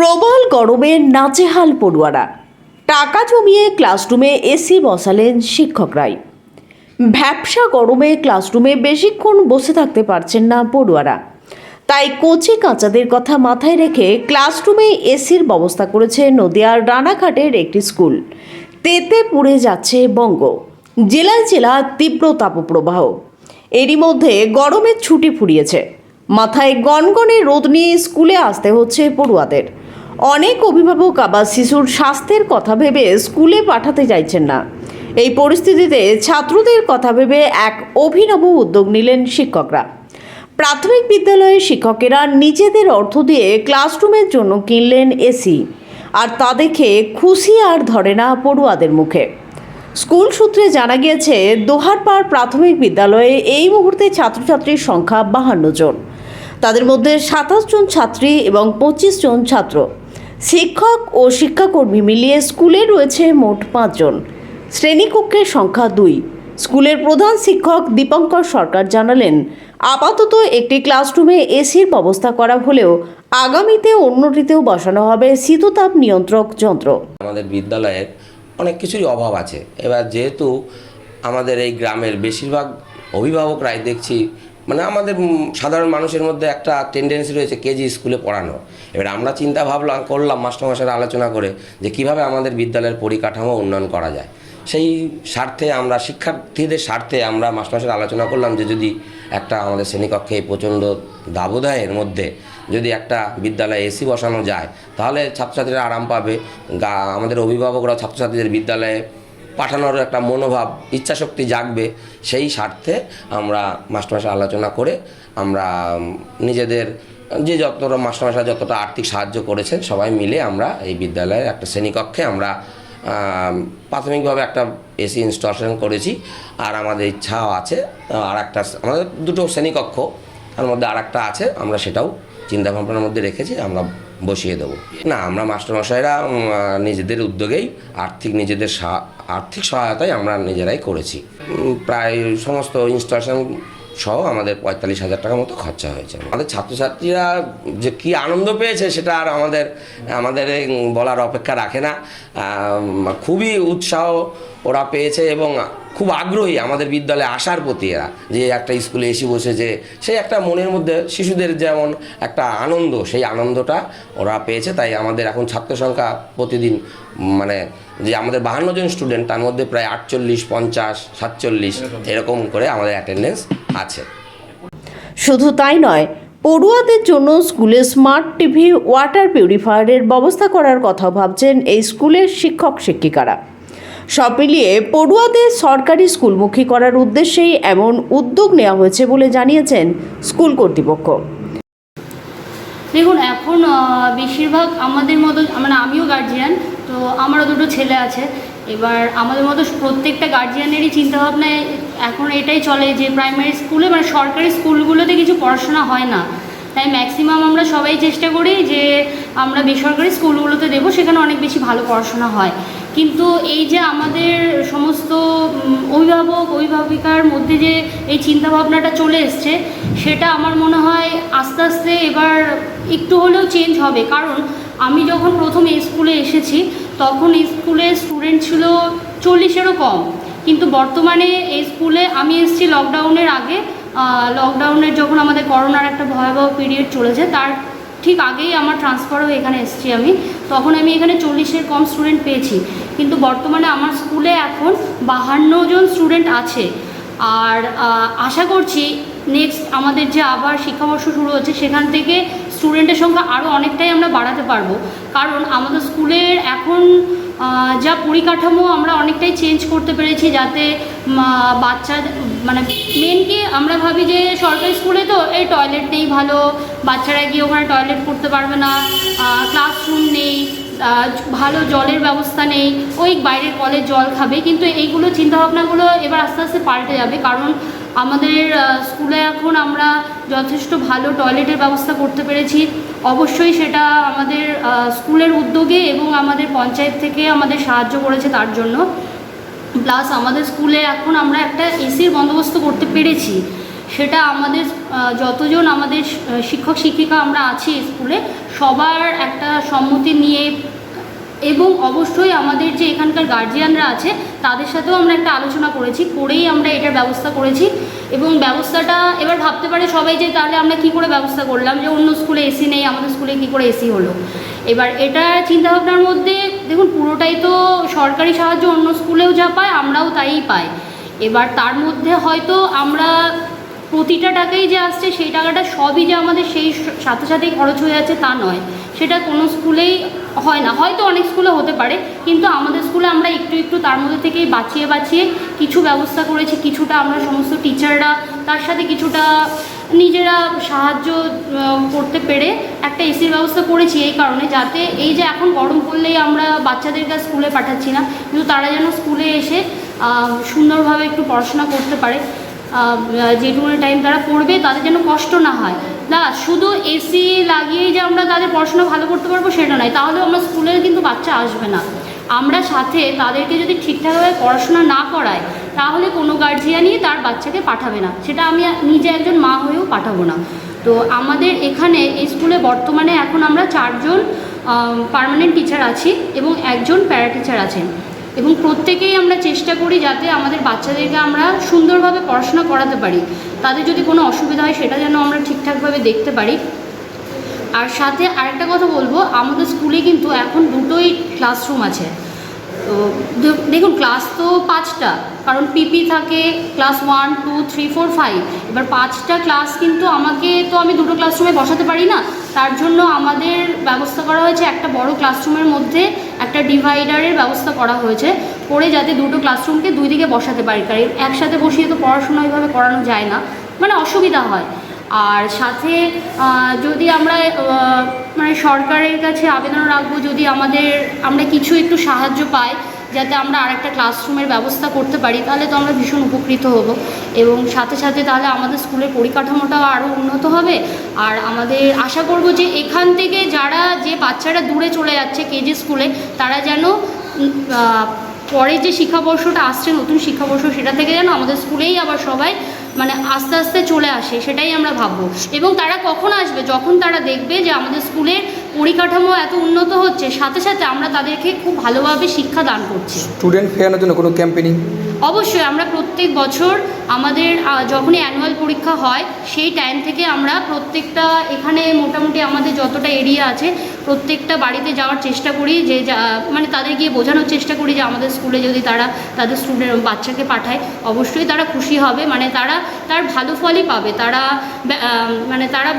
প্রবল গরমে নাচেহাল পড়ুয়ারা। টাকা জমিয়ে ক্লাসরুমে এসি বসালেন শিক্ষকরাই। ভ্যাবসা গরমে ক্লাসরুমে বেশিক্ষণ বসে থাকতে পারছেন না পড়ুয়ারা। তাই কচি কাঁচাদের কথা মাথায় রেখে ক্লাসরুমে এসির ব্যবস্থা করেছে নদিয়ার রানাঘাটের একটি স্কুল। তেতে পুড়ে যাচ্ছে বঙ্গ। জেলায় জেলা তীব্র তাপপ্রবাহ। এরই মধ্যে গরমের ছুটি ফুরিয়েছে। মাথায় গনগনে রোদ নিয়ে স্কুলে আসতে হচ্ছে পড়ুয়াদের। অনেক অভিভাবক আবার শিশুর স্বাস্থ্যের কথা ভেবে স্কুলে পাঠাতে চাইছেন না। এই পরিস্থিতিতে ছাত্রদের কথা ভেবে এক অভিনব উদ্যোগ নিলেন শিক্ষকরা। প্রাথমিক বিদ্যালয়ের শিক্ষকেরা নিজেদের অর্থ দিয়ে ক্লাসরুমের জন্য কিনলেন এসি, আর তা দেখে খুশি আর ধরে না পড়ুয়াদের মুখে। স্কুল সূত্রে জানা গিয়েছে, দোহারপাড় প্রাথমিক বিদ্যালয়ে এই মুহূর্তে ছাত্রছাত্রীর সংখ্যা বাহান্ন জন। তাদের মধ্যে সাতাশ জন ছাত্রী এবং পঁচিশ জন ছাত্র। শিক্ষক ও শিক্ষাকর্মী মিলিয়ে স্কুলে রয়েছে মোট পাঁচজন। শ্রেণীকক্ষের সংখ্যা দুই। স্কুলের প্রধান শিক্ষক দীপঙ্কর সরকার জানালেন, আপাতত একটি ক্লাসরুমে এসির ব্যবস্থা করা হলেও আগামীতে অন্যটিতেও বসানো হবে শীততাপ নিয়ন্ত্রক যন্ত্র। আমাদের বিদ্যালয়ের অনেক কিছুরই অভাব আছে। এবার যেহেতু আমাদের এই গ্রামের বেশিরভাগ অভিভাবকরাই দেখছি মানে আমাদের সাধারণ মানুষের মধ্যে একটা টেন্ডেন্সি রয়েছে কেজি স্কুলে পড়ানো। এবার আমরা চিন্তা ভাবলাম, করলাম মাস্টারমশাইরা আলোচনা করে যে কীভাবে আমাদের বিদ্যালয়ের পরিকাঠামো উন্নয়ন করা যায়। সেই স্বার্থে আমরা, শিক্ষার্থীদের স্বার্থে আমরা মাস্টারমশাইরা আলোচনা করলাম যে যদি একটা আমাদের শ্রেণীকক্ষে প্রচণ্ড দাবদাহের মধ্যে যদি একটা বিদ্যালয়ে এসি বসানো যায়, তাহলে ছাত্রছাত্রীরা আরাম পাবে। গা, আমাদের অভিভাবকরা ছাত্রছাত্রীদের বিদ্যালয়ে পাঠানোর একটা মনোভাব, ইচ্ছাশক্তি জাগবে, সেই স্বার্থে আমরা মাস্টারমশাই আলোচনা করে আমরা নিজেদের, যে যতটা মাস্টারমশাই যতটা আর্থিক সাহায্য করেছেন, সবাই মিলে আমরা এই বিদ্যালয়ের একটা শ্রেণীকক্ষে আমরা প্রাথমিকভাবে একটা এসি ইনস্টলেশন করেছি। আর আমাদের ইচ্ছাও আছে আর একটা আমাদের দুটো শ্রেণীকক্ষ, তার মধ্যে আর একটা আছে, আমরা সেটাও চিন্তা ভাবনার মধ্যে রেখেছি, আমরা বসিয়ে দেবো। না, আমরা মাস্টারমশাইরা নিজেদের উদ্যোগেই আর্থিক নিজেদের আর্থিক সহায়তায় আমরা নিজেরাই করেছি। প্রায় সমস্ত ইনস্টলেশন সহ আমাদের পঁয়তাল্লিশ হাজার টাকার মতো খরচা হয়েছে। আমাদের ছাত্রছাত্রীরা যে কি আনন্দ পেয়েছে সেটা আর আমাদের আমাদের বলার অপেক্ষা রাখে না। খুবই উৎসাহ ওরা পেয়েছে এবং খুব আগ্রহী আমাদের বিদ্যালয়ে আসার প্রতি এরা, যে একটা স্কুলে এসে বসেছে। সেই একটা মনের মধ্যে শিশুদের যেমন একটা আনন্দ, সেই আনন্দটা ওরা পেয়েছে। তাই আমাদের এখন ছাত্র সংখ্যা প্রতিদিন মানে যে আমাদের বাহান্ন জন স্টুডেন্ট তার মধ্যে প্রায় আটচল্লিশ, পঞ্চাশ, সাতচল্লিশ এরকম করে আমাদের অ্যাটেন্ডেন্স আছে। শুধু তাই নয়, পড়ুয়াদের জন্য স্কুলে স্মার্ট টিভি, ওয়াটার পিউরিফায়ারের ব্যবস্থা করার কথা ভাবছেন এই স্কুলের শিক্ষক শিক্ষিকারা সব মিলিয়ে পড়ুয়াদের সরকারি স্কুলমুখী করার উদ্দেশ্যেই এমন উদ্যোগ নেওয়া হয়েছে বলে জানিয়েছেন স্কুল কর্তৃপক্ষ। দেখুন, এখন বেশিরভাগ আমাদের মতো মানে আমিও গার্জিয়ান তো আমারও দুটো ছেলে আছে। এবার আমাদের মতো প্রত্যেকটা গার্জিয়ানেরই চিন্তাভাবনায় এখন এটাই চলে যে প্রাইমারি স্কুলে মানে সরকারি স্কুলগুলোতে কিছু পড়াশোনা হয় না। তাই ম্যাক্সিমাম আমরা সবাই চেষ্টা করি যে আমরা বেসরকারি স্কুলগুলোতে দেবো, সেখানে অনেক বেশি ভালো পড়াশোনা হয়। কিন্তু এই যে আমাদের সমস্ত অভিভাবক, অভিভাবিকার মধ্যে যে এই চিন্তাভাবনাটা চলে এসছে, সেটা আমার মনে হয় আস্তে আস্তে এবার একটু হলেও চেঞ্জ হবে। কারণ আমি যখন প্রথম স্কুলে এসেছি, তখন স্কুলে স্টুডেন্ট ছিল চল্লিশেরও কম। কিন্তু বর্তমানে এই স্কুলে আমি এসেছি লকডাউনের আগে। লকডাউনের যখন আমাদের করোনার একটা ভয়াবহ পিরিয়ড চলেছে, তার ঠিক আগেই আমার ট্রান্সফার হয়ে এখানে এসেছি আমি। তখন আমি এখানে চল্লিশের কম স্টুডেন্ট পেয়েছি। কিন্তু বর্তমানে আমার স্কুলে এখন বাহান্ন জন স্টুডেন্ট আছে। আর আশা করছি নেক্সট আমাদের যে আবার শিক্ষাবর্ষ শুরু হচ্ছে, সেখান থেকে স্টুডেন্টের সংখ্যা আরও অনেকটাই আমরা বাড়াতে পারব। কারণ আমাদের স্কুলের এখন যা পরিকাঠামো আমরা অনেকটাই চেঞ্জ করতে পেরেছি যাতে বাচ্চা মানে মেন কি আমরা ভাবি যে সরকারি স্কুলে তো এই টয়লেট নেই ভালো, বাচ্চারা গিয়ে ওখানে টয়লেট করতে পারবে না ক্লাসরুম নেই ভালো জলের ব্যবস্থা নেই, ওই বাইরের কলের জল খাবে। কিন্তু এইগুলো চিন্তাভাবনাগুলো এবার আস্তে আস্তে পাল্টে যাবে। কারণ আমাদের স্কুলে এখন আমরা যথেষ্ট ভালো টয়লেটের ব্যবস্থা করতে পেরেছি। অবশ্যই সেটা আমাদের স্কুলের উদ্যোগে এবং আমাদের পঞ্চায়েত থেকে আমাদের সাহায্য করেছে তার জন্য। প্লাস আমাদের স্কুলে এখন আমরা একটা এসির বন্দোবস্ত করতে পেরেছি। সেটা আমাদের যতজন আমাদের শিক্ষক শিক্ষিকা আমরা আছি স্কুলে, সবার একটা সম্মতি নিয়ে এবং অবশ্যই আমাদের যে এখানকার গার্জিয়ানরা আছে, তাদের সাথেও আমরা একটা আলোচনা করেছি, করেই আমরা এটার ব্যবস্থা করেছি। এবং ব্যবস্থাটা এবার ভাবতে পারে সবাই যে তাহলে আমরা কি করে ব্যবস্থা করলাম যে অন্য স্কুলে এসি নেই, আমাদের স্কুলে কি করে এসি হলো? এবার এটা চিন্তাভাবনার মধ্যে, দেখুন পুরোটাই তো সরকারি সাহায্য, অন্য স্কুলেও যা পায়, আমরাও তাই পাই। এবার তার মধ্যে হয়তো আমরা প্রতিটা টাকাই যে আসছে, সেই টাকাটা সবই যে আমাদের সেই সাথে সাথেই খরচ হয়ে যাচ্ছে তা নয়। সেটা কোনো স্কুলেই হয় না। হয়তো অনেক স্কুলে হতে পারে, কিন্তু আমাদের স্কুলে আমরা একটু একটু তার মধ্যে থেকেই বাঁচিয়ে বাঁচিয়ে কিছু ব্যবস্থা করেছি। কিছুটা আমরা সমস্ত টিচাররা তার সাথে কিছুটা নিজেরা সাহায্য করতে পেরে একটা এসির ব্যবস্থা করেছি এই কারণে, যাতে এই যে এখন গরম পড়লেই আমরা বাচ্চাদেরকে স্কুলে পাঠাচ্ছি না, কিন্তু তারা যেন স্কুলে এসে সুন্দরভাবে একটু পড়াশোনা করতে পারে। যেটুকুনি টাইম তারা পড়বে, তাদের যেন কষ্ট না হয়। না, শুধু এসি লাগিয়েই যে আমরা তাদের পড়াশোনা ভালো করতে পারব সেটা নয়, তাহলেও আমরা স্কুলে কিন্তু বাচ্চা আসবে না। আমরা সাথে তাদেরকে যদি ঠিকঠাকভাবে পড়াশোনা না করায়, তাহলে কোনো গার্জিয়ানই তার বাচ্চাকে পাঠাবে না। সেটা আমি নিজে একজন মা হয়েও পাঠাবো না। তো আমাদের এখানে স্কুলে বর্তমানে এখন আমরা চারজন পার্মানেন্ট টিচার আছি এবং একজন প্যারা টিচার আছেন। এবং প্রত্যেকেই আমরা চেষ্টা করি যাতে আমাদের বাচ্চাদেরকে আমরা সুন্দরভাবে পড়াশোনা করাতে পারি। তাদের যদি কোনো অসুবিধা হয় সেটা যেন আমরা ঠিকঠাকভাবে দেখতে পারি। আর সাথে আরেকটা কথা বলব, আমাদের স্কুলে কিন্তু এখন দুটোই ক্লাসরুম আছে। তো দেখুন ক্লাস তো পাঁচটা, কারণ পিপি থাকে class one two three four five এবার পাঁচটা ক্লাস কিন্তু আমাকে তো আমি দুটো ক্লাসরুমে বসাতে পারি না। তার জন্য আমাদের ব্যবস্থা করা হয়েছে একটা বড় ক্লাসরুমের মধ্যে একটা ডিভাইডারের ব্যবস্থা করা হয়েছে, করে যাতে দুটো ক্লাসরুমকে দুই দিকে বসাতে পারি। কারণ একসাথে বসিয়ে তো পড়াশোনা ওইভাবে করানো যায় না। মানে অসুবিধা হয়। আর সাথে যদি আমরা মানে সরকারের কাছে আবেদন রাখব, যদি আমাদের, আমরা কিছু একটু সাহায্য পাই, যাতে আমরা আরেকটা ক্লাসরুমের ব্যবস্থা করতে পারি, তাহলে তো আমরা ভীষণ উপকৃত হব। এবং সাথে সাথে তাহলে আমাদের স্কুলের পরিকাঠামোটাও আরও উন্নত হবে। আর আমাদের আশা করব যে এখান থেকে যারা যে বাচ্চারা দূরে চলে যাচ্ছে কেজি স্কুলে, তারা যেন পরে যে শিক্ষাবর্ষটা আসছে, নতুন শিক্ষাবর্ষ, সেটা থেকে যেন আমাদের স্কুলেই আবার সবাই মানে আস্তে আস্তে চলে আসে, সেটাই আমরা ভাববো। এবং তারা কখন আসবে? যখন তারা দেখবে যে আমাদের স্কুলের পরিকাঠামো এত উন্নত হচ্ছে, সাথে সাথে আমরা তাদেরকে খুব ভালোভাবে শিক্ষা দান করছি। স্টুডেন্ট ফেরানোর জন্য কোনো ক্যাম্পেনিং অবশ্যই আমরা প্রত্যেক বছর আমাদের যখনই অ্যানুয়াল পরীক্ষা হয়, সেই টাইম থেকে আমরা প্রত্যেকটা, এখানে মোটামুটি আমাদের যতটা এরিয়া আছে, প্রত্যেকটা বাড়িতে যাওয়ার চেষ্টা করি যে মানে তাদের গিয়ে বোঝানোর চেষ্টা করি যে, আমাদের স্কুলে যদি তারা, তাদের স্টুডেন্ট বাচ্চাকে পাঠায়, অবশ্যই তারা খুশি হবে। মানে তারা, তার ভালো ফলই পাবে। তারা মানে তারা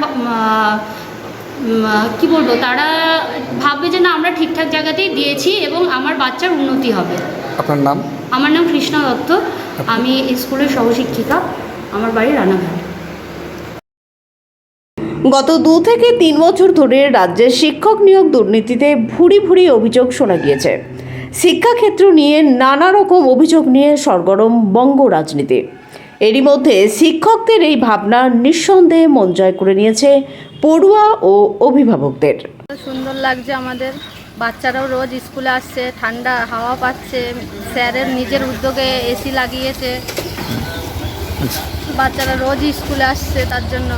কি বলব? তারা ভাববে যে, না, আমরা ঠিকঠাক জায়গাতেই দিয়েছি এবং আমার বাচ্চার উন্নতি হবে। আপনার নাম? আমার নাম কৃষ্ণা দত্ত। আমি স্কুলের সহশিক্ষিকা। আমার বাড়ি রানাঘাট। গত দু থেকে তিন বছর ধরে রাজ্যের শিক্ষক নিয়োগ দুর্নীতিতে ভুরি ভুরি অভিযোগ শোনা গিয়েছে। শিক্ষাক্ষেত্র নিয়ে নানা রকম অভিযোগ নিয়ে সরগরম বঙ্গ রাজনীতি। এরই মধ্যে শিক্ষকদের এই ভাবনা নিঃসন্দেহে মন জয় করে নিয়েছে পড়ুয়া ও অভিভাবকদের। সুন্দর লাগছে আমাদের। বাচ্চারাও রোজ স্কুলে আসছে ঠান্ডা হাওয়া পাচ্ছে স্যারের নিজের উদ্যোগে এসি লাগিয়েছে। বাচ্চারা রোজ স্কুলে আসছে তার জন্য।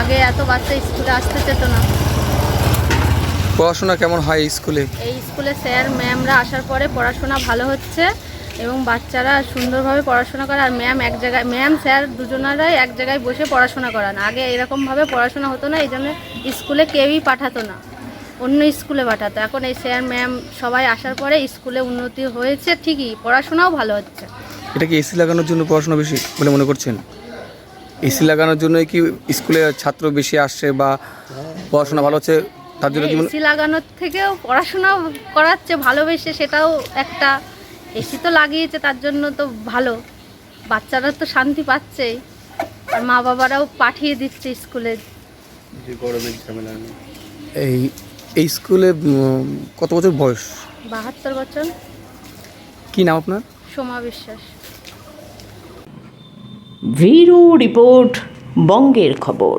আগে এত বাচ্চা স্কুলে আসতে চেত না। পড়াশোনা কেমন হয় স্কুলে? এই স্কুলে স্যার ম্যামরা আসার পরে পড়াশোনা ভালো হচ্ছে এবং বাচ্চারা সুন্দরভাবে পড়াশোনা করে। আর ম্যাম এক জায়গায় ম্যাম স্যার দুজনারাই এক জায়গায় বসে পড়াশোনা করান। আগে এরকমভাবে পড়াশোনা হতো না এই জন্য স্কুলে কেউই পাঠাতো না। অন্য স্কুলে পাঠাতো। এখন এই স্যার ম্যাম সবাই আসার পরে স্কুলে উন্নতি হয়েছে ঠিকই পড়াশোনাও ভালো হচ্ছে। এটা কি এসি লাগানোর জন্য পড়াশোনা বেশি বলে মনে করছেন? এসি লাগানোর জন্যই কি স্কুলে ছাত্র বেশি আসছে বা পড়াশোনা ভালো হচ্ছে? তার জন্য এসি লাগানোর থেকেও পড়াশোনাও করাচ্ছে ভালোবেসে সেটাও একটা। এসি তো লাগিয়েছে তার জন্য তো ভালো। বাচ্চারা তো শান্তি পাচ্ছেই। আর মা বাবারাও পাঠিয়ে দিচ্ছে স্কুলে। এই এই স্কুলে কত বছর বয়স? বাহাত্তর বছর। কি নাম আপনার? সোমা বিশ্বাস। ভিরু রিপোর্ট বঙ্গের খবর।